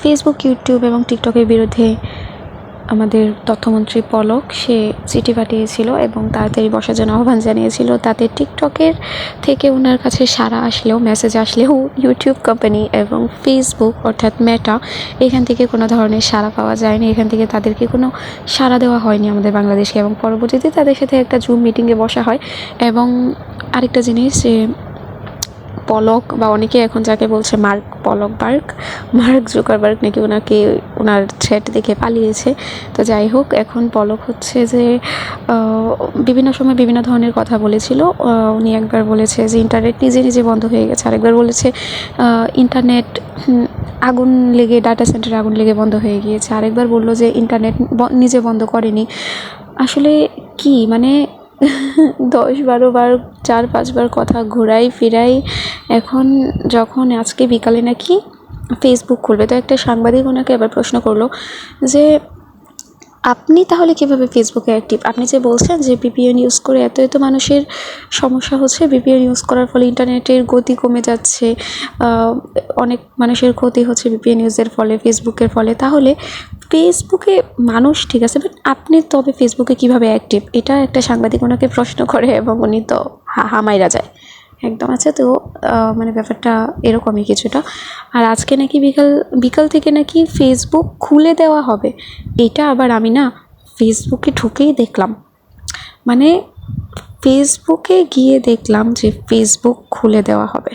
Facebook YouTube এবং টিকটকের বিরুদ্ধে আমাদের তথ্যমন্ত্রী পলক, সে চিঠি পাঠিয়েছিল এবং তাড়াতাড়ি বসার জন্য আহ্বান জানিয়েছিল। তাতে টিকটকের থেকে ওনার কাছে সাড়া আসলেও মেসেজ আসলেও ইউটিউব কোম্পানি এবং ফেসবুক অর্থাৎ মেটা এখান থেকে কোনো ধরনের সাড়া পাওয়া যায়নি। এখান থেকে তাদেরকে কোনো সাড়া দেওয়া হয়নি আমাদের বাংলাদেশে এবং পরবর্তীতে তাদের সাথে একটা জুম মিটিংয়ে বসা হয়। এবং আরেকটা জিনিস যে পলক বা অনেকে এখন যাকে বলছে মার্ক পলক বার্গ মার্ক জুকারবার্গ নাকি ওনাকে ওনার থ্রেট দেখে পালিয়েছে। তো যাই হোক, এখন পলক হচ্ছে যে বিভিন্ন সময় বিভিন্ন ধরনের কথা বলেছিল। উনি একবার বলেছে যে ইন্টারনেট নিজে নিজে বন্ধ হয়ে গেছে। আরেকবার বলেছে ইন্টারনেট আগুন লেগে ডাটা সেন্টারে আগুন লেগে বন্ধ হয়ে গিয়েছে। আরেকবার বলল যে ইন্টারনেট নিজে বন্ধ করেনি। আসলে কি? মানে দশ বারো বার, চার পাঁচবার কথা ঘোরাই, ফিরাই। এখন যখন আজকে বিকালে নাকি ফেসবুক খুলবে, তো একটা সাংবাদিক ওনাকে এবার প্রশ্ন করল যে, আপনি তাহলে কীভাবে ফেসবুকে অ্যাক্টিভ আপনি যে বলছেন যে, বিপিএন ইউজ করে এত এত মানুষের সমস্যা হচ্ছে, বিপিএন ইউজ করার ফলে ইন্টারনেটের গতি কমে যাচ্ছে অনেক মানুষের ক্ষতি হচ্ছে বিপিএন ইউজের ফলে ফেসবুকের ফলে। তাহলে ফেসবুকে মানুষ, ঠিক আছে বাট আপনি তবে ফেসবুকে কীভাবে অ্যাক্টিভ এটা একটা সাংবাদিক ওনাকে প্রশ্ন করে এবং উনি তো হামাইরা যায়। একদম আছে, তো মানে ব্যাপারটা এরকমই কিছুটা। আর আজকে নাকি বিকাল বিকাল থেকে নাকি ফেসবুক খুলে দেওয়া হবে। এটা আবার আমি না ফেসবুকে ঢুকেই দেখলাম। মানে ফেসবুকে গিয়ে দেখলাম যে ফেসবুক খুলে দেওয়া হবে।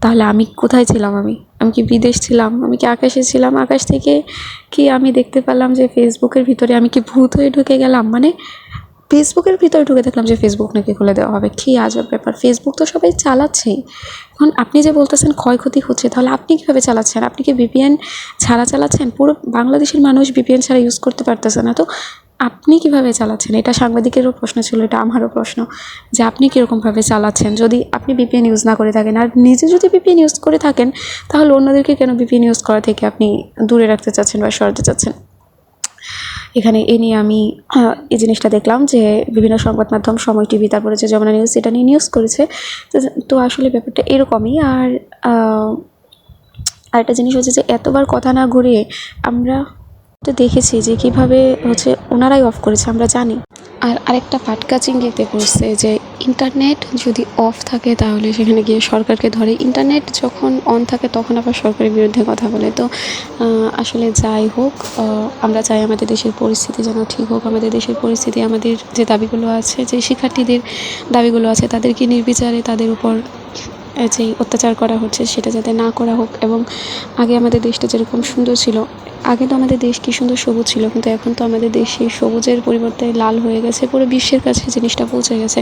তাহলে আমি কোথায় ছিলাম আমি? আমি কি বিদেশ ছিলাম? আমি কি আকাশে ছিলাম? আকাশ থেকে কি আমি দেখতে পেলাম যে ফেসবুকের ভিতরে আমি কি ভূত হয়ে ঢুকে গেলাম? মানে ফেসবুকের ভিতরে ঢুকে দেখলাম যে ফেসবুক নাকি খুলে দেওয়া হবে। কী আজব ব্যাপার। ফেসবুক তো সবাই চালাচ্ছেই এখন আপনি যে বলতেছেন ক্ষয়ক্ষতি হচ্ছে, তাহলে আপনি কীভাবে চালাচ্ছেন? আপনি কি বিপিএন ছাড়া চালাচ্ছেন? পুরো বাংলাদেশের মানুষ বিপিএন ছাড়া ইউজ করতে পারতেছে না। তো আপনি কীভাবে চালাচ্ছেন? এটা সাংবাদিকেরও প্রশ্ন ছিল, এটা আমারও প্রশ্ন যে আপনি কীরকমভাবে চালাচ্ছেন? যদি আপনি বিপিএন ইউজ না করে থাকেন, আর নিজে যদি বিপিএন ইউজ করে থাকেন, তাহলে অন্যদেরকে কেন বিপিএন ইউজ করা থেকে আপনি দূরে রাখতে চাচ্ছেন বা সরাতে চাচ্ছেন? এখানে এ নিয়ে আমি এই জিনিসটা দেখলাম যে বিভিন্ন সংবাদ মাধ্যম, সময় টিভি, তারপরে যে যমুনা নিউজ এটা নিয়ে নিউজ করেছে। তো- আসলে ব্যাপারটা এরকমই। আর আরেকটা জিনিস হচ্ছে যে এতবার কথা না ঘুরিয়ে আমরা তো দেখেছি যে কীভাবে হচ্ছে ওনারাই অফ করেছে, আমরা জানি। আর আরেকটা ফাটকা চিংড়িতে করছে যে ইন্টারনেট যদি অফ থাকে তাহলে সেখানে গিয়ে সরকারকে ধরে। ইন্টারনেট যখন অন থাকে তখন আবার সরকারের বিরুদ্ধে কথা বলে। তো আসলে যাই হোক আমরা চাই আমাদের দেশের পরিস্থিতি যেন ঠিক হোক। আমাদের দেশের পরিস্থিতি, আমাদের যে দাবিগুলো আছে, যে শিক্ষার্থীদের দাবিগুলো আছে, তাদেরকে নির্বিচারে তাদের উপর যেই অত্যাচার করা হচ্ছে, সেটা যাতে না করা হোক। এবং আগে আমাদের দেশটা যেরকম সুন্দর ছিল আগে তো আমাদের দেশ কী সুন্দর সবুজ ছিল, কিন্তু এখন তো আমাদের দেশ সেই সবুজের পরিবর্তে লাল হয়ে গেছে, পুরো বিশ্বের কাছে জিনিসটা পৌঁছে গেছে।